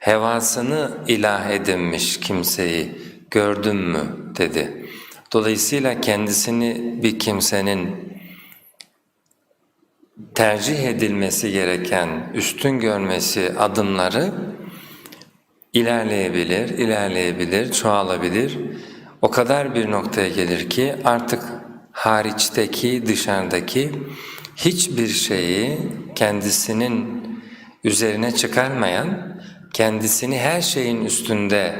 hevasını ilah edinmiş kimseyi gördün mü dedi. Dolayısıyla kendisini bir kimsenin tercih edilmesi gereken, üstün görmesi adımları ilerleyebilir, ilerleyebilir, çoğalabilir. O kadar bir noktaya gelir ki artık hariçteki, dışarıdaki hiçbir şeyi kendisinin üzerine çıkarmayan, kendisini her şeyin üstünde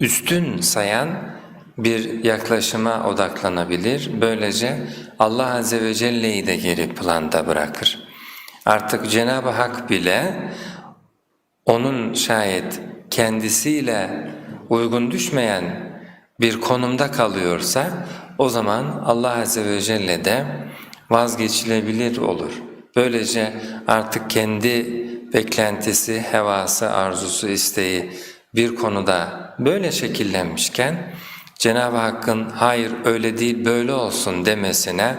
üstün sayan bir yaklaşıma odaklanabilir. Böylece Allah Azze ve Celle'yi de geri planda bırakır. Artık Cenab-ı Hak bile onun şayet kendisiyle uygun düşmeyen bir konumda kalıyorsa o zaman Allah Azze ve Celle de vazgeçilebilir olur. Böylece artık kendi beklentisi, hevası, arzusu, isteği bir konuda böyle şekillenmişken Cenab-ı Hakk'ın hayır öyle değil böyle olsun demesine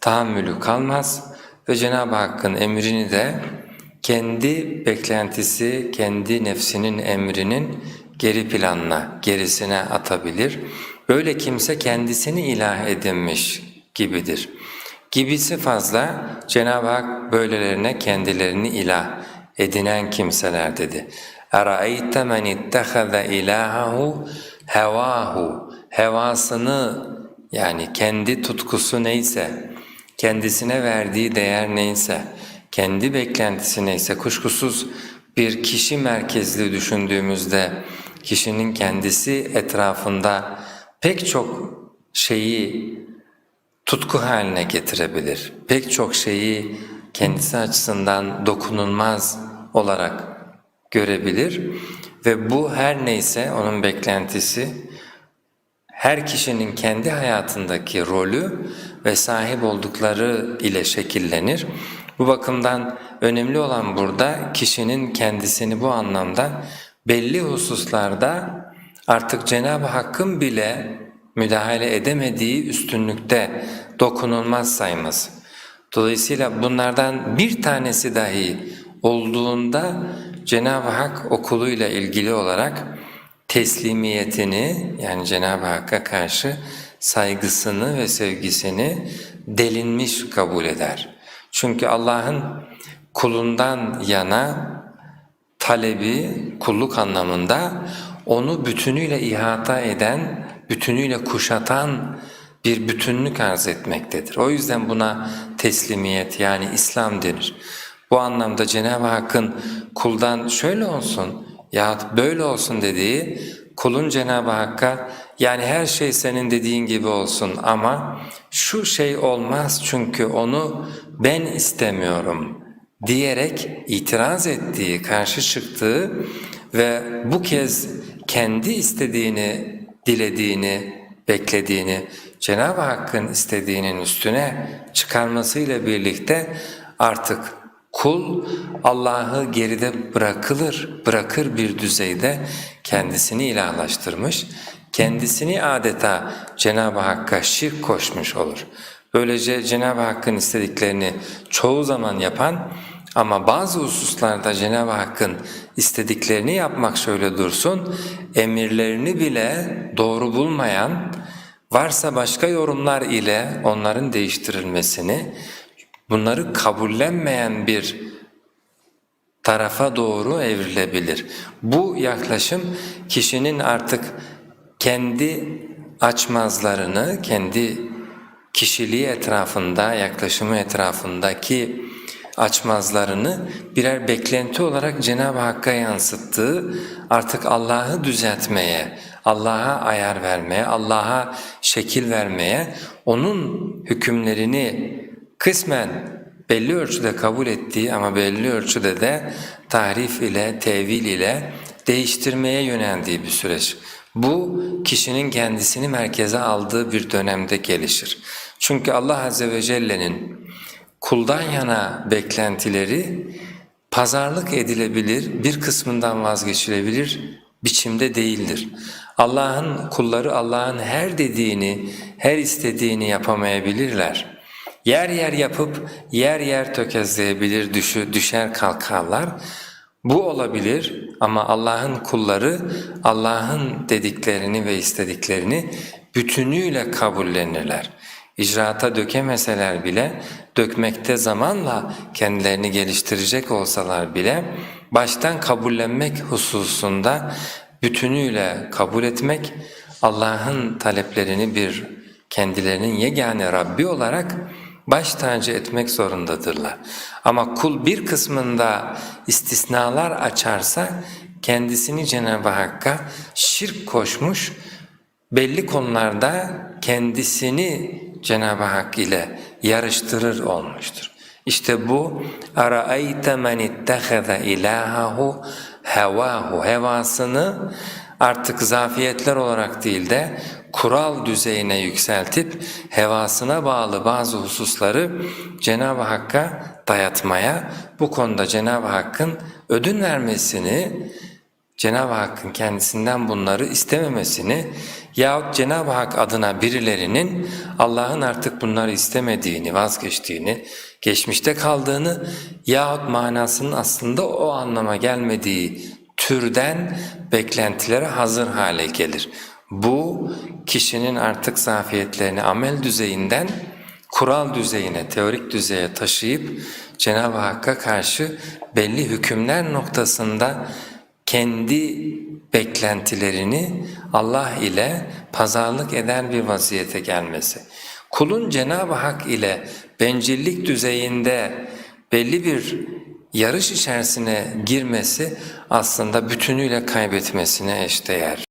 tahammülü kalmaz ve Cenab-ı Hakk'ın emrini de kendi beklentisi, kendi nefsinin emrinin geri planına, gerisine atabilir. Böyle kimse kendisini ilah edinmiş gibidir. Gibisi fazla Cenab-ı Hak böylelerine kendilerini ilah edinen kimseler dedi. اَرَأَيْتَ مَنِ اتَّخَذَ اِلَٰهَهُ hevahu, hevasını yani kendi tutkusu neyse, kendisine verdiği değer neyse, kendi beklentisi neyse kuşkusuz bir kişi merkezli düşündüğümüzde kişinin kendisi etrafında pek çok şeyi tutku haline getirebilir. Pek çok şeyi kendisi açısından dokunulmaz olarak görebilir ve bu her neyse onun beklentisi her kişinin kendi hayatındaki rolü ve sahip oldukları ile şekillenir. Bu bakımdan önemli olan burada kişinin kendisini bu anlamda belli hususlarda artık Cenab-ı Hakk'ın bile müdahale edemediği üstünlükte dokunulmaz sayması. Dolayısıyla bunlardan bir tanesi dahi olduğunda Cenab-ı Hak okuluyla ilgili olarak teslimiyetini yani Cenab-ı Hakk'a karşı saygısını ve sevgisini delinmiş kabul eder. Çünkü Allah'ın kulundan yana talebi kulluk anlamında onu bütünüyle ihata eden, bütünüyle kuşatan bir bütünlük arz etmektedir. O yüzden buna teslimiyet yani İslam denir. Bu anlamda Cenab-ı Hakk'ın kuldan şöyle olsun yahut böyle olsun dediği kulun Cenab-ı Hakk'a yani her şey senin dediğin gibi olsun ama şu şey olmaz çünkü onu ben istemiyorum diyerek itiraz ettiği, karşı çıktığı ve bu kez kendi istediğini, dilediğini, beklediğini Cenab-ı Hakk'ın istediğinin üstüne çıkarmasıyla birlikte artık Kul Allah'ı geride bırakılır, bırakır bir düzeyde kendisini ilahlaştırmış, kendisini adeta Cenab-ı Hakk'a şirk koşmuş olur. Böylece Cenab-ı Hakk'ın istediklerini çoğu zaman yapan ama bazı hususlarda Cenab-ı Hakk'ın istediklerini yapmak şöyle dursun, emirlerini bile doğru bulmayan, varsa başka yorumlar ile onların değiştirilmesini, bunları kabullenmeyen bir tarafa doğru evrilebilir. Bu yaklaşım kişinin artık kendi açmazlarını, kendi kişiliği etrafında, yaklaşımı etrafındaki açmazlarını birer beklenti olarak Cenab-ı Hakk'a yansıttığı artık Allah'ı düzeltmeye, Allah'a ayar vermeye, Allah'a şekil vermeye, O'nun hükümlerini kısmen belli ölçüde kabul ettiği ama belli ölçüde de tahrif ile, tevil ile değiştirmeye yöneldiği bir süreç. Bu kişinin kendisini merkeze aldığı bir dönemde gelişir. Çünkü Allah Azze ve Celle'nin kuldan yana beklentileri pazarlık edilebilir, bir kısmından vazgeçilebilir biçimde değildir. Allah'ın kulları Allah'ın her dediğini, her istediğini yapamayabilirler. Yer yer yapıp yer yer tökezleyebilir, düşü, düşer kalkarlar. Bu olabilir ama Allah'ın kulları Allah'ın dediklerini ve istediklerini bütünüyle kabullenirler. İcraata dökemeseler bile, dökmekte zamanla kendilerini geliştirecek olsalar bile baştan kabullenmek hususunda bütünüyle kabul etmek, Allah'ın taleplerini bir kendilerinin yegane Rabbi olarak baş tacı etmek zorundadırlar. Ama kul bir kısmında istisnalar açarsa kendisini Cenab-ı Hakk'a şirk koşmuş, belli konularda kendisini Cenab-ı Hak ile yarıştırır olmuştur. İşte bu اَرَأَيْتَ مَنِ اتَّخَذَ اِلَٰهَهُ hevahu hevasını artık zafiyetler olarak değil de kural düzeyine yükseltip hevasına bağlı bazı hususları Cenab-ı Hakk'a dayatmaya, bu konuda Cenab-ı Hakk'ın ödün vermesini, Cenab-ı Hakk'ın kendisinden bunları istememesini yahut Cenab-ı Hak adına birilerinin Allah'ın artık bunları istemediğini, vazgeçtiğini, geçmişte kaldığını yahut manasının aslında o anlama gelmediği türden beklentilere hazır hale gelir. Bu kişinin artık zafiyetlerini amel düzeyinden kural düzeyine, teorik düzeye taşıyıp Cenab-ı Hakk'a karşı belli hükümler noktasında kendi beklentilerini Allah ile pazarlık eder bir vaziyete gelmesi. Kulun Cenab-ı Hak ile bencillik düzeyinde belli bir yarış içerisine girmesi aslında bütünüyle kaybetmesine eşdeğer.